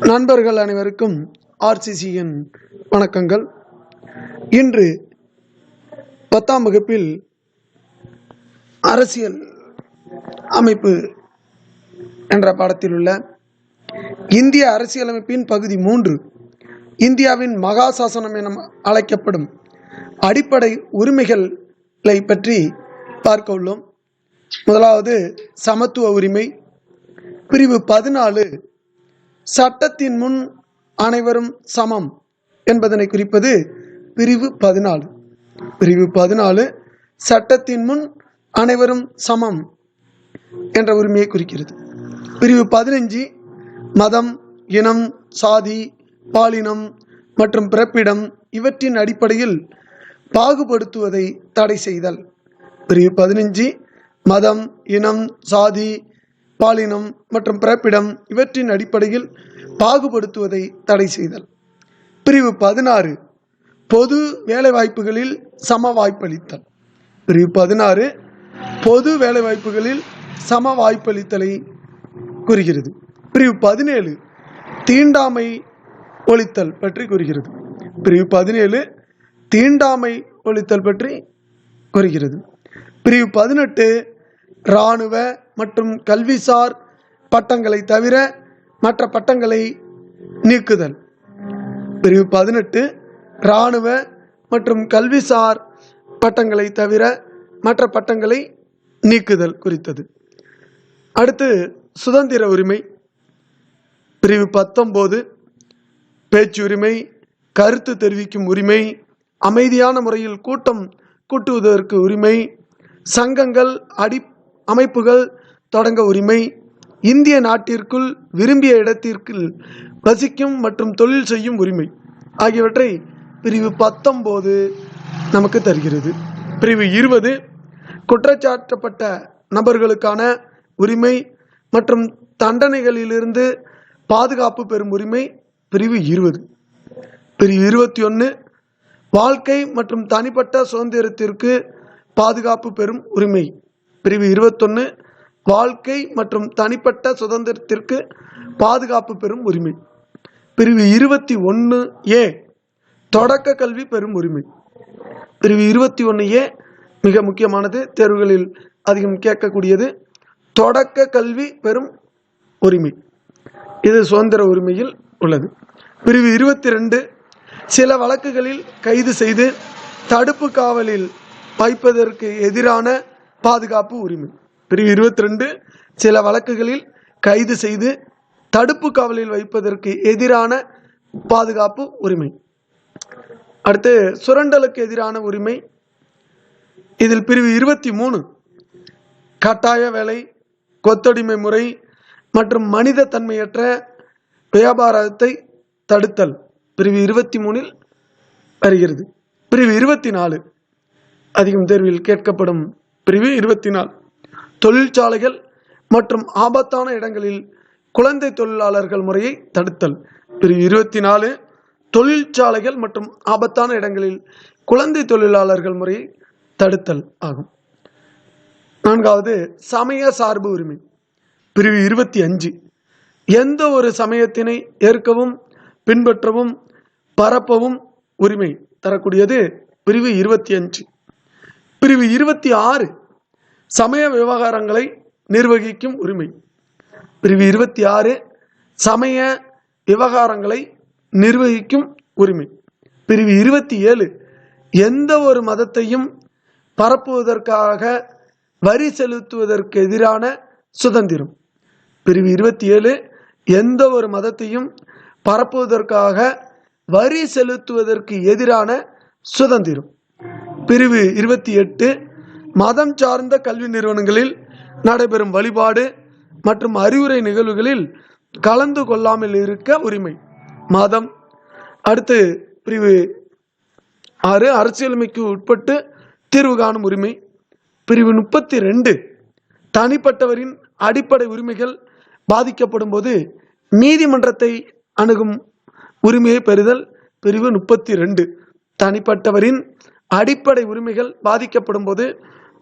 நண்பர்கள் அனைவருக்கும் ஆர்சிசியின் வணக்கங்கள். இன்று பத்தாம் வகுப்பில் அரசியல் அமைப்பு என்ற பாடத்தில் உள்ள இந்திய அரசியலமைப்பின் பகுதி மூன்று இந்தியாவின் மகா சாசனம் என அழைக்கப்படும் அடிப்படை உரிமைகளை பற்றி பார்க்க உள்ளோம். முதலாவது சமத்துவ உரிமை பிரிவு பதினாலு சட்டத்தின் முன் அனைவரும் சமம் என்பதனை குறிப்பது பிரிவு பதினாலு. பிரிவு பதினாலு சட்டத்தின் முன் அனைவரும் சமம் என்ற உரிமையை குறிக்கிறது. பிரிவு பதினஞ்சு மதம் இனம் சாதி பாலினம் மற்றும் பிறப்பிடம் இவற்றின் அடிப்படையில் பாகுபடுத்துவதை தடை செய்தல். பிரிவு பதினஞ்சு மதம் இனம் சாதி பாலினம் மற்றும் பிறப்பிடம் இவற்றின் அடிப்படையில் பாகுபடுத்துவதை தடை செய்தல். பிரிவு பதினாறு பொது வேலைவாய்ப்புகளில் சம வாய்ப்பளித்தல் பிரிவு பதினாறு பொது வேலைவாய்ப்புகளில் சம வாய்ப்பளித்தலை கூறுகிறது பிரிவு பதினேழு தீண்டாமை ஒழித்தல் பற்றி கூறுகிறது பிரிவு பதினேழு தீண்டாமை ஒழித்தல் பற்றி கூறுகிறது பிரிவு பதினெட்டு இராணுவ மற்றும் கல்விசார் பட்டங்களை தவிர மற்ற பட்டங்களை நீக்குதல். பிரிவு பதினெட்டு இராணுவ மற்றும் கல்விசார் பட்டங்களை தவிர மற்ற பட்டங்களை நீக்குதல் குறித்தது. அடுத்து சுதந்திர உரிமை. பிரிவு பத்தொம்போது பேச்சுரிமை கருத்து தெரிவிக்கும் உரிமை அமைதியான முறையில் கூட்டம் கூட்டுவதற்கு உரிமை சங்கங்கள் அடி அமைப்புகள் தொடங்க உரிமை. இந்திய நாட்டிற்குள் விரும்பிய இடத்திற்குள் வசிக்கும் மற்றும் தொழில் செய்யும் உரிமை ஆகியவற்றை பிரிவு பத்தொம்போது நமக்கு தருகிறது. பிரிவு இருபது குற்றச்சாட்டப்பட்ட நபர்களுக்கான உரிமை மற்றும் தண்டனைகளிலிருந்து பாதுகாப்பு பெறும் உரிமை. பிரிவு இருபது பிரிவு இருபத்தி ஒன்று வாழ்க்கை மற்றும் தனிப்பட்ட சுதந்திரத்திற்கு பாதுகாப்பு பெறும் உரிமை. பிரிவு இருபத்தொன்று வாழ்க்கை மற்றும் தனிப்பட்ட சுதந்திரத்திற்கு பாதுகாப்பு பெறும் உரிமை. பிரிவு இருபத்தி ஒன்று ஏ தொடக்க கல்வி பெறும் உரிமை. பிரிவு இருபத்தி ஒன்று ஏ மிக முக்கியமானது தேர்வுகளில் அதிகம் கேட்கக்கூடியது தொடக்க கல்வி பெறும் உரிமை. இது சுதந்திர உரிமையில் உள்ளது. பிரிவு இருபத்தி ரெண்டு சில வழக்குகளில் கைது செய்து தடுப்பு காவலில் வைப்பதற்கு எதிரான பாதுகாப்பு உரிமை. பிரிவு இருபத்தி ரெண்டு சில வழக்குகளில் கைது செய்து தடுப்பு காவலில் வைப்பதற்கு எதிரான பாதுகாப்பு உரிமை. அடுத்து சுரண்டலுக்கு எதிரான உரிமை. இதில் பிரிவு இருபத்தி மூணு கட்டாய வேலை கொத்தடிமை முறை மற்றும் மனித தன்மையற்ற வியாபாரத்தை தடுத்தல். பிரிவு இருபத்தி மூணில் வருகிறது. பிரிவு இருபத்தி நாலு அதிகம் தேர்வில் கேட்கப்படும் பிரிவு இருபத்தி நாலு தொழிற்சாலைகள் மற்றும் ஆபத்தான இடங்களில் குழந்தை தொழிலாளர்கள் முறையை தடுத்தல். பிரிவு இருபத்தி நாலு தொழிற்சாலைகள் மற்றும் ஆபத்தான இடங்களில் குழந்தை தொழிலாளர்கள் முறையை தடுத்தல் ஆகும். நான்காவது சமய சார்பு உரிமை. பிரிவு இருபத்தி அஞ்சு எந்த ஒரு சமயத்தினை ஏற்கவும் பின்பற்றவும் பரப்பவும் உரிமை தரக்கூடியது பிரிவு இருபத்தி அஞ்சு பிரிவு இருபத்தி ஆறு சமய விவகாரங்களை நிர்வகிக்கும் உரிமை. பிரிவு இருபத்தி ஆறு சமய விவகாரங்களை நிர்வகிக்கும் உரிமை. பிரிவு இருபத்தி ஏழு எந்த ஒரு மதத்தையும் பரப்புவதற்காக வரி செலுத்துவதற்கு எதிரான சுதந்திரம். பிரிவு இருபத்தி ஏழு எந்த ஒரு மதத்தையும் பரப்புவதற்காக வரி செலுத்துவதற்கு எதிரான சுதந்திரம். பிரிவு இருபத்தி எட்டு மதம் சார்ந்த கல்வி நிறுவனங்களில் நடைபெறும் வழிபாடு மற்றும் அறிவுரை நிகழ்வுகளில் கலந்து கொள்ளாமல் இருக்க உரிமை. மதம். அடுத்து பிரிவு ஆறு அரசியலமைக்கு உட்பட்டு தீர்வு காணும் உரிமை. பிரிவு முப்பத்தி ரெண்டு தனிப்பட்டவரின் அடிப்படை உரிமைகள் பாதிக்கப்படும் போது நீதிமன்றத்தை அணுகும் உரிமையை பெறுதல். பிரிவு முப்பத்தி ரெண்டு தனிப்பட்டவரின் அடிப்படை உரிமைகள் பாதிக்கப்படும் போது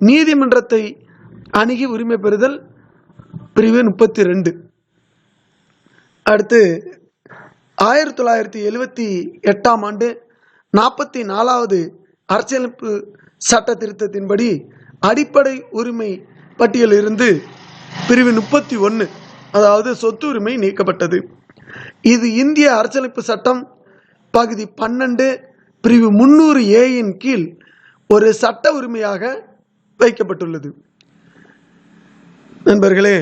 நீதிமன்றத்தை அணுகி உரிமை பெறுதல் பிரிவு முப்பத்தி ரெண்டு அடுத்து ஆயிரத்தி தொள்ளாயிரத்தி எழுவத்தி எட்டாம் ஆண்டு நாற்பத்தி நாலாவது அரசியலமைப்பு சட்ட திருத்தத்தின்படி அடிப்படை உரிமை பட்டியலிருந்து பிரிவு முப்பத்தி ஒன்று அதாவது சொத்து உரிமை நீக்கப்பட்டது. இது இந்திய அரசியலமைப்பு சட்டம் பகுதி பன்னெண்டு பிரிவு முன்னூறு ஏயின் கீழ் ஒரு சட்ட உரிமையாக வைக்கப்பட்டுள்ளது. நண்பர்களே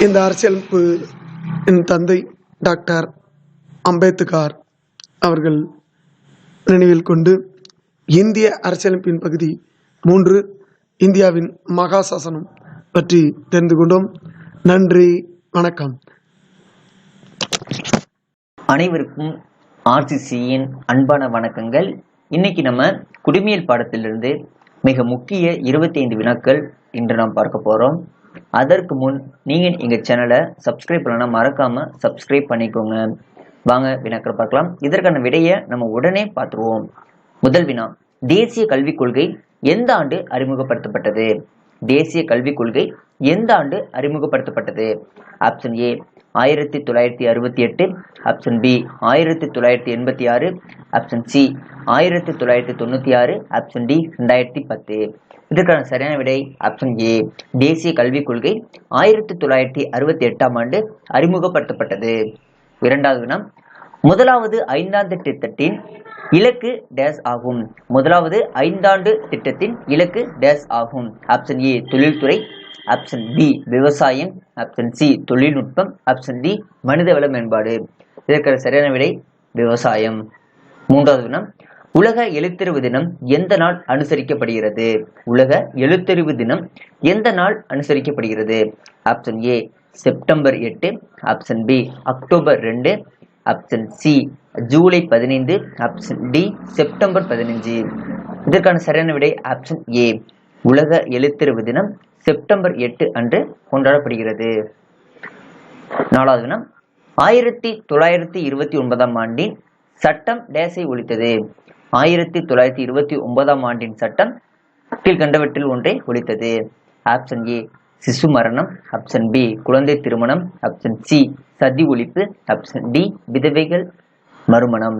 இந்த அரசியலமைப்பு என் தந்தை டாக்டர் அம்பேத்கர் அவர்கள் நினைவில் கொண்டு இந்திய அரசியலமைப்பின் பகுதி மூன்று இந்தியாவின் மகா சாசனம் பற்றி தெரிந்து கொண்டோம். நன்றி வணக்கம். அனைவருக்கும் ஆர்சிசியின் அன்பான வணக்கங்கள். இன்னைக்கு நம்ம குடிமியல் பாடத்திலிருந்து மிக முக்கிய 25 வினாக்கள் இன்று நாம் பார்க்க போறோம். அதற்கு முன் நீங்க எங்க சேனலை சப்ஸ்கிரைப் பண்ணலாம் மறக்காம சப்ஸ்கிரைப் பண்ணிக்கோங்க. வாங்க வினாக்கள் பார்க்கலாம். இதற்கான விடையை நம்ம உடனே பார்த்துருவோம். முதல் வினா தேசிய கல்விக் கொள்கை எந்த ஆண்டு அறிமுகப்படுத்தப்பட்டது? தேசிய கல்விக் கொள்கை எந்த ஆண்டு அறிமுகப்படுத்தப்பட்டது? ஆப்ஷன் ஏ ஆயிரத்தி தொள்ளாயிரத்தி அறுபத்தி எட்டு ஆப்ஷன் பி ஆயிரத்தி தொள்ளாயிரத்தி எண்பத்தி ஆறு ஆப்ஷன் சி ஆயிரத்தி தொள்ளாயிரத்தி தொண்ணூற்றி ஆறு ஆப்ஷன் டி ரெண்டாயிரத்தி பத்து. இதற்கான சரியான விடை ஆப்ஷன் ஏ தேசிய கல்விக் கொள்கை ஆயிரத்தி தொள்ளாயிரத்தி அறுபத்தி எட்டாம் ஆண்டு அறிமுகப்படுத்தப்பட்டது. இரண்டாவது வினம் முதலாவது ஐந்தாண்டு திட்டத்தின் இலக்கு டேஸ் ஆகும். முதலாவது ஐந்தாண்டு திட்டத்தின் இலக்கு டேஸ் ஆகும். ஆப்ஷன் ஏ தொழில்துறை ஆப்ஷன் பி விவசாயம். ஆப்ஷன் சி தொழில்நுட்பம். ஆப்ஷன் டி மனிதவள மேம்பாடு. இதற்கான சரியான விடை விவசாயம். மூன்றாவது தினம் உலக எழுத்தறிவு தினம் எந்த நாள் அனுசரிக்கப்படுகிறது? உலக எழுத்தறிவு தினம் எந்த நாள் அனுசரிக்கப்படுகிறது? ஆப்ஷன் ஏ செப்டம்பர் எட்டு. ஆப்ஷன் பி அக்டோபர் ரெண்டு. ஆப்ஷன் சி ஜூலை பதினைந்து. ஆப்ஷன் டி செப்டம்பர் பதினைஞ்சு. இதற்கான சரியான விடை ஆப்ஷன் ஏ உலக எழுத்தறிவு தினம் செப்டம்பர் எட்டு அன்று கொண்டாடப்படுகிறது. நாலாவது தினம் ஆயிரத்தி தொள்ளாயிரத்தி இருபத்தி ஒன்பதாம் ஆண்டின் சட்டம் டேஸை ஒழித்தது. ஆயிரத்தி தொள்ளாயிரத்தி இருபத்தி ஒன்பதாம் ஆண்டின் சட்டம் கீழ்கண்டவற்றில் ஒன்றை ஒழித்தது. ஆப்ஷன் ஏ சிசு மரணம். ஆப்ஷன் பி குழந்தை திருமணம். ஆப்ஷன் சி சதி ஒழிப்பு. ஆப்ஷன் டி விதவைகள் மறுமணம்.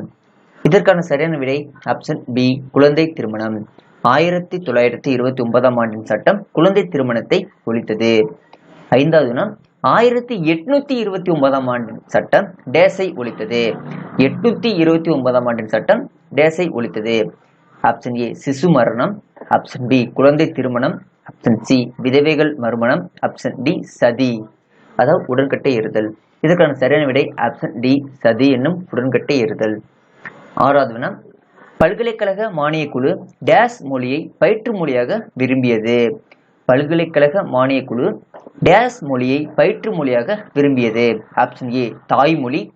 இதற்கான சரியான விடை ஆப்ஷன் பி குழந்தை திருமணம். ஆயிரத்தி தொள்ளாயிரத்தி இருபத்தி ஒன்பதாம் ஆண்டின் சட்டம் குழந்தை திருமணத்தை ஒழித்தது. ஐந்தாவது ஆயிரத்தி எட்நூத்தி இருபத்தி ஒன்பதாம் ஆண்டின் சட்டம் டேஸை ஒழித்தது. எட்நூத்தி இருபத்தி ஒன்பதாம் ஆண்டின் சட்டம் டேஸை ஒழித்தது. ஆப்ஷன் ஏ சிசு மரணம். ஆப்ஷன் பி குழந்தை திருமணம். ஆப்ஷன் சி விதவைகள் மறுமணம். ஆப்ஷன் டி சதி. அதாவது உடன்கட்டை ஏறுதல். இதற்கான சரியான விடை ஆப்ஷன் டி சதி என்னும் உடன்கட்டை ஏறுதல். ஆறாவது வினா பல்கலைக்கழக மானியக்குழு டேஸ் மொழியை பயிற்று மொழியாக விரும்பியது. பல்கலைக்கழக மானியக் குழு டேஸ் மொழியை பயிற்று மொழியாக விரும்பியது. ஆப்ஷன் ஏ தாய்மொழி.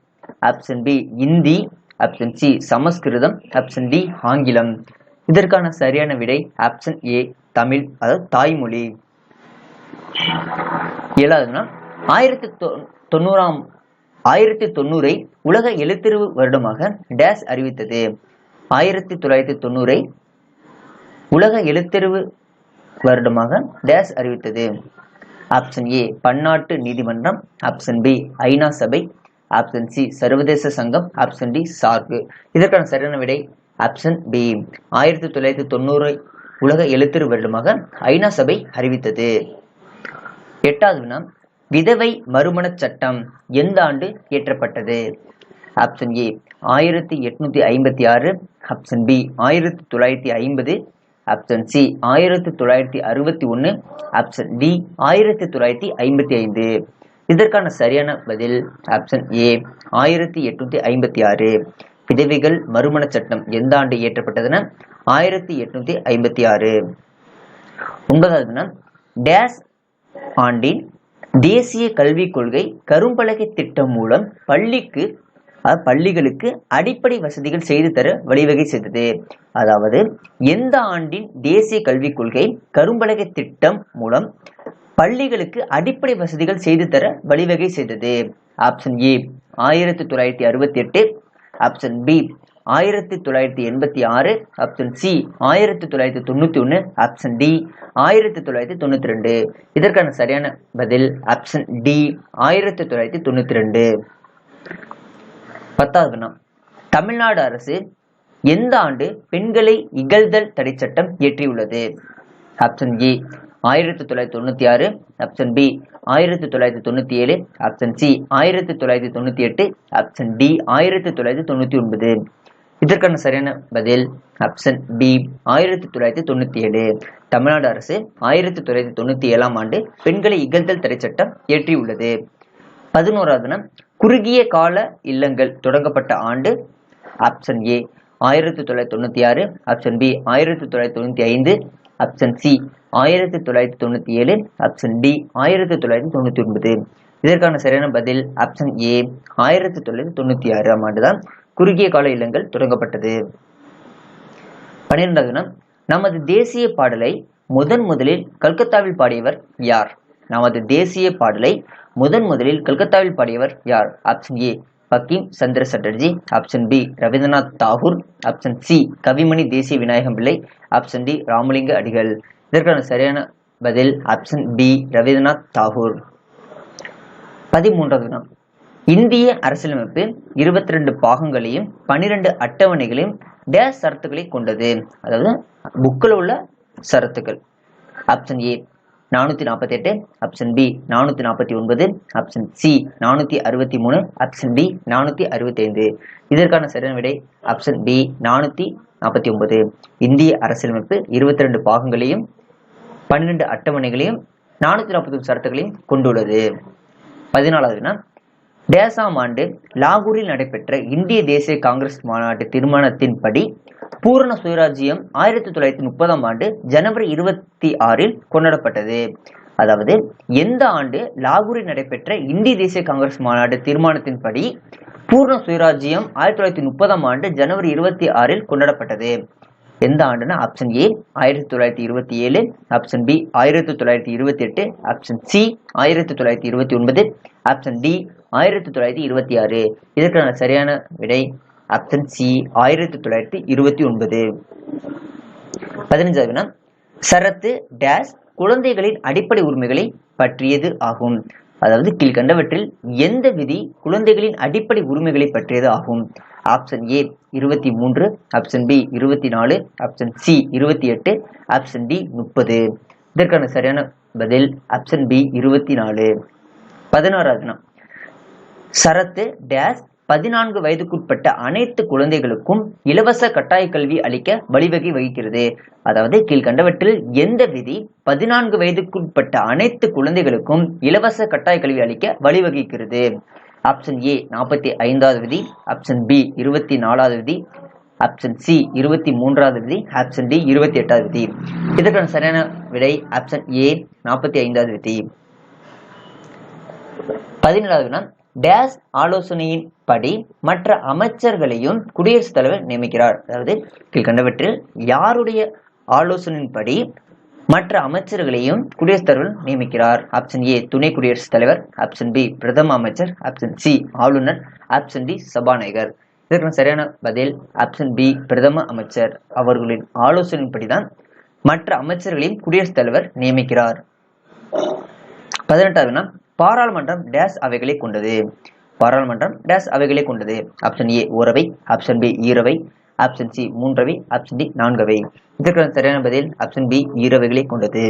Option B Hindi. Option C சமஸ்கிருதம். ஆப்ஷன் டி ஆங்கிலம். இதற்கான சரியான விடை ஆப்ஷன் ஏ தமிழ் அதாவது தாய்மொழி. ஏழாவதுனா ஆயிரத்தி தொ- தொண்ணூறாம் ஆயிரத்தி தொண்ணூறை உலக எழுத்திருவு வருடமாக டேஸ் அறிவித்தது. ஆயிரத்தி தொள்ளாயிரத்தி தொண்ணூறை உலக எழுத்தறிவு வருடமாக டேஸ் அறிவித்தது. ஆப்ஷன் ஏ பன்னாட்டு நீதிமன்றம். ஆப்ஷன் பி ஐநா சபை. ஆப்ஷன் சி சர்வதேச சங்கம். ஆப்ஷன் டி சார்பு இதற்கான சரியான விடை ஆப்ஷன் பி. ஆயிரத்தி தொள்ளாயிரத்தி தொண்ணூறை உலக எழுத்திரு வருடமாக ஐநா சபை அறிவித்தது. எட்டாவது வினா விதவை மறுமணச் சட்டம் எந்த ஆண்டு இயற்றப்பட்டது? ஆப்ஷன் ஏ ஆயிரத்தி எட்நூத்தி ஐம்பத்தி ஆறு ஆப்ஷன் பி ஆயிரத்தி தொள்ளாயிரத்தி ஐம்பது ஆப்ஷன் சி ஆயிரத்தி தொள்ளாயிரத்தி அறுபத்தி ஒன்று ஆப்ஷன் டி ஆயிரத்தி தொள்ளாயிரத்தி ஐம்பத்தி ஐந்து. இதற்கான சரியான பதில் ஆப்ஷன் ஏ ஆயிரத்தி எட்நூத்தி ஐம்பத்தி ஆறு. விதவைகள் மறுமணச் சட்டம் எந்த ஆண்டு இயற்றப்பட்டதுன்னா? ஆயிரத்தி எட்நூத்தி ஐம்பத்தி ஆறு. ஒன்பதாவதுனா டேஸ் ஆண்டின் தேசிய கல்விக் கொள்கை கரும்பலகை திட்டம் மூலம் பள்ளிக்கு பள்ளிகளுக்கு அடிப்படை வசதிகள் செய்து தர வழிவகை செய்தது. அதாவது எந்த ஆண்டின் தேசிய கல்விக் கொள்கை கரும்பலகை திட்டம் மூலம் பள்ளிகளுக்கு அடிப்படை வசதிகள் செய்து தர வழிவகை செய்தது. ஆப்ஷன் ஏ ஆயிரத்தி தொள்ளாயிரத்தி அறுபத்தி எட்டு ஆப்ஷன் பி ஆயிரத்தி தொள்ளாயிரத்தி எண்பத்தி ஆறு. ஆப்ஷன் சி ஆயிரத்தி தொள்ளாயிரத்தி தொண்ணூற்றி ஒன்று ஆப்ஷன் டி ஆயிரத்தி தொள்ளாயிரத்தி தொண்ணூற்றி ரெண்டு. இதற்கான சரியான பதில் ஆப்ஷன் டி ஆயிரத்தி தொள்ளாயிரத்தி தொண்ணூற்றி ரெண்டு. பத்தாவது வினா தமிழ்நாடு அரசு எந்த ஆண்டு பெண்களை இகழ்தல் தடை சட்டம் இயற்றியுள்ளது? ஆப்ஷன் ஏ ஆயிரத்தி தொள்ளாயிரத்தி தொண்ணூத்தி ஆறு. ஆப்ஷன் பி ஆயிரத்தி தொள்ளாயிரத்தி தொண்ணூத்தி ஏழு. ஆப்ஷன் சி ஆயிரத்தி தொள்ளாயிரத்தி தொண்ணூத்தி எட்டு. ஆப்ஷன் டி ஆயிரத்தி தொள்ளாயிரத்தி தொண்ணூத்தி ஒன்பது. இதற்கான சரியான பதில் ஆப்ஷன் பி ஆயிரத்தி தொள்ளாயிரத்தி தொண்ணூத்தி ஏழு. தமிழ்நாடு அரசு ஆயிரத்தி தொள்ளாயிரத்தி தொண்ணூத்தி ஏழாம் ஆண்டு பெண்களை இகழ்தல் தடை சட்டம் இயற்றியுள்ளது. பதினோராவது குறுகிய கால இல்லங்கள் தொடங்கப்பட்ட ஆண்டு ஆப்ஷன் ஏ ஆயிரத்தி தொள்ளாயிரத்தி தொண்ணூற்றி ஆறு ஆப்ஷன் பி ஆயிரத்தி தொள்ளாயிரத்தி தொண்ணூற்றி ஐந்து ஆப்ஷன் சி ஆயிரத்தி தொள்ளாயிரத்தி தொண்ணூற்றி ஏழு ஆப்ஷன் டி ஆயிரத்தி தொள்ளாயிரத்தி தொண்ணூற்றி ஒன்பது. இதற்கான சரியான பதில் ஆப்ஷன் ஏ ஆயிரத்தி தொள்ளாயிரத்தி தொண்ணூற்றி ஆறாம் ஆண்டுதான் குறுகிய கால இல்லங்கள் தொடங்கப்பட்டது. பன்னிரெண்டாவது நமது தேசிய பாடலை முதன் முதலில் கல்கத்தாவில் பாடியவர் யார்? நமது தேசிய பாடலை முதன் முதலில் கல்கத்தாவில் பாடியவர் யார்? Option A Bankim Chandra Chatterjee option B Rabindranath Tagore option C Kavimani Desiya Vinayagam Pillai option D Ramalinga அடிகள் இதற்கான சரியான பதில் ஆப்ஷன் பி ரவீந்திரநாத் தாகூர் பதிமூன்றாவது வினா இந்திய அரசியலமைப்பு இருபத்தி ரெண்டு பாகங்களையும் பனிரெண்டு அட்டவணைகளையும் டேஸ் சரத்துக்களை கொண்டது. அதாவது புக்கில் உள்ள சரத்துக்கள். ஆப்ஷன் ஏ நானூத்தி நாற்பத்தி எட்டு ஆப்ஷன் பி நானூத்தி நாற்பத்தி ஒன்பது ஆப்ஷன் சி நானூத்தி அறுபத்தி மூணு ஆப்ஷன் டி நானூத்தி அறுபத்தி ஐந்து. இதற்கான சரியான விடை ஆப்ஷன் பி நானூத்தி நாற்பத்தி ஒன்பது. இந்திய அரசியலமைப்பு இருபத்தி ரெண்டு பாகங்களையும் பன்னிரண்டு அட்டவணைகளையும் நானூத்தி நாற்பத்தி சரத்துகளையும் கொண்டுள்ளது. பதினாலாவது டேசாம் ஆண்டு லாகூரில் நடைபெற்ற இந்திய தேசிய காங்கிரஸ் மாநாட்டு தீர்மானத்தின்படி பூரண சுயராஜ்யம் ஆயிரத்தி தொள்ளாயிரத்தி முப்பதாம் ஆண்டு ஜனவரி இருபத்தி ஆறில் கொண்டாடப்பட்டது. அதாவது எந்த ஆண்டு லாகூரில் நடைபெற்ற இந்திய தேசிய காங்கிரஸ் மாநாடு தீர்மானத்தின்படி பூர்ண சுயராஜ்யம் ஆயிரத்தி தொள்ளாயிரத்தி முப்பதாம் ஆண்டு ஜனவரி இருபத்தி ஆறில் கொண்டாடப்பட்டது. எந்த ஆண்டுனா ஆப்ஷன் ஏ ஆயிரத்தி தொள்ளாயிரத்தி இருபத்தி ஏழு ஆப்ஷன் பி ஆயிரத்தி தொள்ளாயிரத்தி இருபத்தி எட்டு ஆப்ஷன் சி ஆயிரத்தி தொள்ளாயிரத்தி இருபத்தி ஒன்பது ஆப்ஷன் டி ஆயிரத்தி தொள்ளாயிரத்தி இருபத்தி ஆறு. இதற்கான சரியான விடை ஆப்ஷன் சி ஆயிரத்தி தொள்ளாயிரத்தி இருபத்தி ஒன்பது. பதினஞ்சாவது சரத்து டேஷ் குழந்தைகளின் அடிப்படை உரிமைகளை பற்றியது ஆகும். அதாவது கீழ்கண்டவற்றில் எந்த விதி குழந்தைகளின் அடிப்படை உரிமைகளை பற்றியது ஆகும்? ஆப்ஷன் ஏ இருபத்தி மூன்று ஆப்ஷன் பி இருபத்தி நாலு ஆப்ஷன் சி இருபத்தி எட்டு ஆப்ஷன் டி முப்பது. இதற்கான சரியான பதில் ஆப்ஷன் பி இருபத்தி நாலு. பதினாறாவது சரத்து டேஸ் பதினான்கு வயதுக்குட்பட்ட அனைத்து குழந்தைகளுக்கும் இலவச கட்டாய கல்வி அளிக்க வழிவகை வகிக்கிறது. அதாவது கீழ்கண்டவற்றில் எந்த விதி பதினான்கு வயதுக்குட்பட்ட அனைத்து குழந்தைகளுக்கும் இலவச கட்டாய கல்வி அளிக்க வழிவகிக்கிறது. ஆப்ஷன் ஏ நாற்பத்தி ஐந்தாவது விதி. ஆப்ஷன் பி இருபத்தி நாலாவது விதி. ஆப்ஷன் சி இருபத்தி மூன்றாவது விதி. ஆப்ஷன் டி இருபத்தி எட்டாவது விதி. இதற்கான சரியான விடை ஆப்ஷன் ஏ நாற்பத்தி ஐந்தாவது விதி. பதினேழாவது வினா டேஸ் ஆலோசனையின் படி மற்ற அமைச்சர்களையும் குடியரசுத் தலைவர் நியமிக்கிறார். அதாவது கீழ்கண்டவற்றில் யாருடைய ஆலோசனையின்படி மற்ற அமைச்சர்களையும் குடியரசுத் தலைவர் நியமிக்கிறார். ஆப்ஷன் ஏ துணை குடியரசுத் தலைவர். ஆப்ஷன் பி பிரதம அமைச்சர். ஆப்ஷன் சி ஆளுநர். ஆப்ஷன் டி சபாநாயகர். இதற்கான சரியான பதில் ஆப்ஷன் பி பிரதம அமைச்சர். அவர்களின் ஆலோசனையின்படி தான் மற்ற அமைச்சர்களையும் குடியரசுத் தலைவர் நியமிக்கிறார். பதினெட்டாவது பாராளுமன்றம் டேஸ் அவைகளை கொண்டது. பாராளுமன்றம் டேஸ் அவைகளை கொண்டது. ஆப்ஷன் ஏ ஓரவை. ஆப்ஷன் பி ஈரவை ஆப்ஷன் சி மூன்றவை. ஆப்ஷன் டி நான்கவை. இதற்கான சரியான பதில் ஆப்ஷன் பி ஈரவைகளை கொண்டது.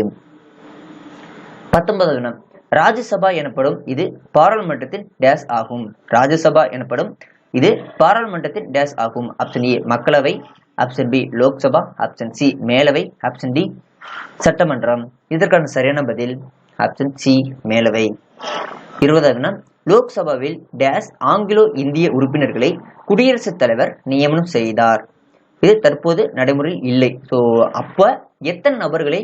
பத்தொன்பதாவது வினா ராஜ்யசபா எனப்படும் இது பாராளுமன்றத்தின் டேஸ் ஆகும். ராஜ்யசபா எனப்படும் இது பாராளுமன்றத்தின் டேஸ் ஆகும். ஆப்ஷன் ஏ மக்களவை. Option B Lok Sabha. Option C மேலவை. ஆப்ஷன் டி சட்டமன்றம். இதற்கான சரியான பதில் ஆப்ஷன் சி மேலவை இருபதாவது லோக்சபாவில் டேஸ் ஆங்கிலோ இந்திய உறுப்பினர்களை குடியரசுத் தலைவர் நியமனம் செய்தார். இது தற்போது நடைமுறையில் இல்லை. ஸோ அப்ப எத்தனை நபர்களை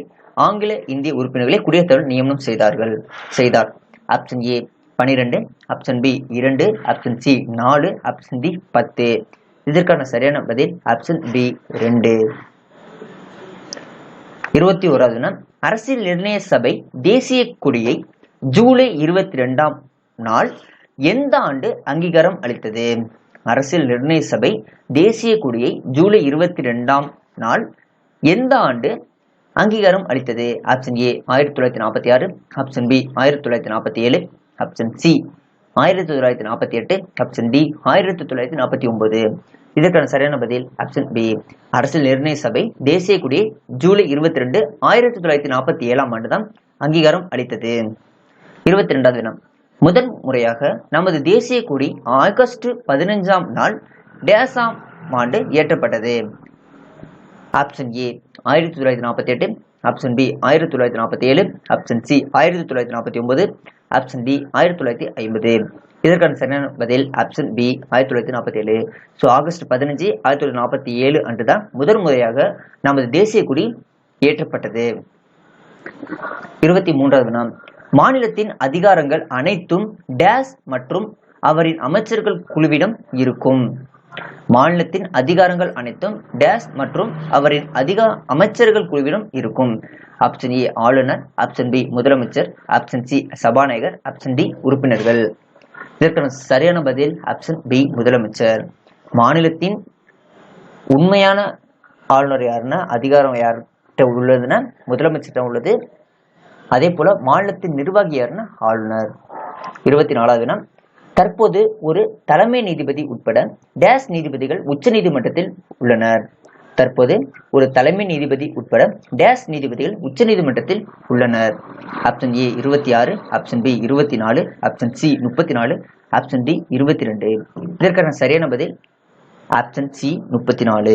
ஆங்கில இந்திய உறுப்பினர்களை குடியரசுத் தலைவர் நியமனம் செய்தார்கள்? செய்தார். ஆப்ஷன் ஏ பனிரெண்டு. ஆப்ஷன் பி இரண்டு. ஆப்ஷன் சி நாலு. ஆப்ஷன் டி பத்து. இதற்கான சரியான பதில் ஆப்ஷன் பி ரெண்டு. இருபத்தி ஓராவது அரசியல் நிர்ணய சபை தேசிய கொடியை ஜூலை இருபத்தி ரெண்டாம் நாள் எந்த ஆண்டு அங்கீகாரம் அளித்தது? அரசியல் நிர்ணய சபை தேசிய கொடியை ஜூலை இருபத்தி ரெண்டாம் நாள் எந்த ஆண்டு அங்கீகாரம் அளித்தது? ஆப்ஷன் ஏ ஆயிரத்தி தொள்ளாயிரத்தி நாற்பத்தி ஆறு. ஆப்ஷன் பி ஆயிரத்தி தொள்ளாயிரத்தி நாற்பத்தி ஏழு. ஆப்ஷன் சி ஆயிரத்தி தொள்ளாயிரத்தி நாற்பத்தி எட்டு. ஆப்ஷன் டி ஆயிரத்தி தொள்ளாயிரத்தி நாற்பத்தி ஒன்பது. இதற்கான சரியான பதில் ஆப்ஷன் பி அரசியல் நிர்ணய சபை தேசிய கொடியை ஜூலை இருபத்தி ரெண்டு ஆயிரத்தி தொள்ளாயிரத்தி நாற்பத்தி ஏழாம் ஆண்டு தான் அங்கீகாரம் அளித்தது. இருபத்தி ரெண்டாவது தினம். முதன் முறையாக நமது தேசிய கொடி ஆகஸ்ட் பதினைஞ்சாம் நாள் டேசாம் ஆண்டு ஏற்றப்பட்டது ஆப்ஷன் ஏ ஆயிரத்தி தொள்ளாயிரத்தி நாற்பத்தி எட்டு ஆப்ஷன் பி ஆயிரத்தி தொள்ளாயிரத்தி நாற்பத்தி ஏழு ஆப்ஷன் சி ஆயிரத்தி தொள்ளாயிரத்தி நாற்பத்தி ஒன்பது. ஆப்ஷன் டி ஆயிரத்தி தொள்ளாயிரத்தி ஐம்பது. இதற்கான சரியான பதில் ஆப்ஷன் பி ஆயிரத்தி தொள்ளாயிரத்தி நாற்பத்தி ஏழு ஸோ ஆகஸ்ட் பதினஞ்சு ஆயிரத்தி தொள்ளாயிரத்தி நாற்பத்தி ஏழு அன்று தான் முதன் முறையாக நமது தேசிய கொடி ஏற்றப்பட்டது. இருபத்தி மூன்றாவது நாள். மாநிலத்தின் அதிகாரங்கள் அனைத்தும் டேஸ் மற்றும் அவரின் அமைச்சர்கள் குழுவிடம் இருக்கும். மாநிலத்தின் அதிகாரங்கள் அனைத்தும் டேஸ் மற்றும் அவரின் அதிகா அமைச்சர்கள் குழுவிடம் இருக்கும். ஆப்ஷன் ஏ ஆளுநர். ஆப்ஷன் பி முதலமைச்சர். ஆப்ஷன் சி சபாநாயகர். ஆப்ஷன் டி உறுப்பினர்கள். இதற்கான சரியான பதில் ஆப்ஷன் பி முதலமைச்சர். மாநிலத்தின் உண்மையான ஆளுநர் யாருன்னா அதிகாரம் யார்கிட்ட உள்ளதுன்னா முதலமைச்சர்கிட்ட உள்ளது. அதே போல மாநிலத்தின் நிர்வாகி யாருன்னா ஆளுநர். இருபத்தி நாலாவது வினா தற்போது ஒரு தலைமை நீதிபதி உட்பட டேஸ் நீதிபதிகள் உச்ச நீதிமன்றத்தில் உள்ளனர். தற்போது ஒரு தலைமை நீதிபதி உட்பட டேஸ் நீதிபதிகள் உச்ச நீதிமன்றத்தில் உள்ளனர். ஆப்ஷன் ஏ இருபத்தி ஆறு ஆப்ஷன் பி இருபத்தி நாலு ஆப்ஷன் சி முப்பத்தி நாலு ஆப்ஷன் டி இருபத்தி ரெண்டு. இதற்கான சரியான பதில் ஆப்ஷன் சி முப்பத்தி நாலு.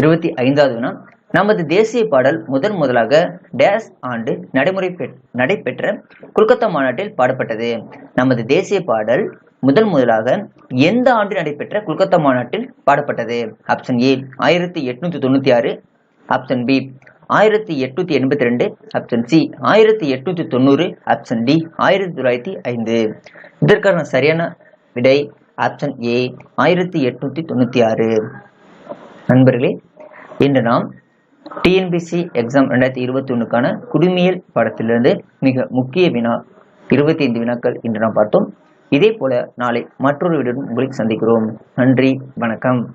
இருபத்தி ஐந்தாவது வினா நமது தேசிய பாடல் முதன் முதலாக டேஸ் ஆண்டு நடைமுறை பெற்- நடைபெற்ற கொல்கத்தா மாநாட்டில் பாடப்பட்டது. நமது தேசிய பாடல் முதல் முதலாக எந்த ஆண்டு நடைபெற்ற கொல்கத்தா மாநாட்டில் பாடப்பட்டது? ஆப்ஷன் ஏ ஆயிரத்தி எட்நூத்தி தொண்ணூத்தி ஆறு. ஆப்ஷன் பி ஆயிரத்தி எட்நூத்தி எண்பத்தி ரெண்டு. ஆப்ஷன் சி ஆயிரத்தி எட்நூத்தி தொண்ணூறு. ஆப்ஷன் டி ஆயிரத்தி தொள்ளாயிரத்தி ஐந்து. இதற்கான சரியான விடை ஆப்ஷன் ஏ ஆயிரத்தி எட்நூத்தி தொண்ணூத்தி ஆறு. நண்பர்களே இன்று நாம் டிஎன்பிசி எக்ஸாம் ரெண்டாயிரத்தி இருபத்தி ஒன்றுக்கான குடிமியல் பாடத்திலிருந்து மிக முக்கிய வினா இருபத்தி ஐந்து வினாக்கள் இன்று நாம் பார்த்தோம். இதே போல நாளை மற்றொரு வீடுடன் உங்களுக்கு சந்திக்கிறோம். நன்றி வணக்கம்.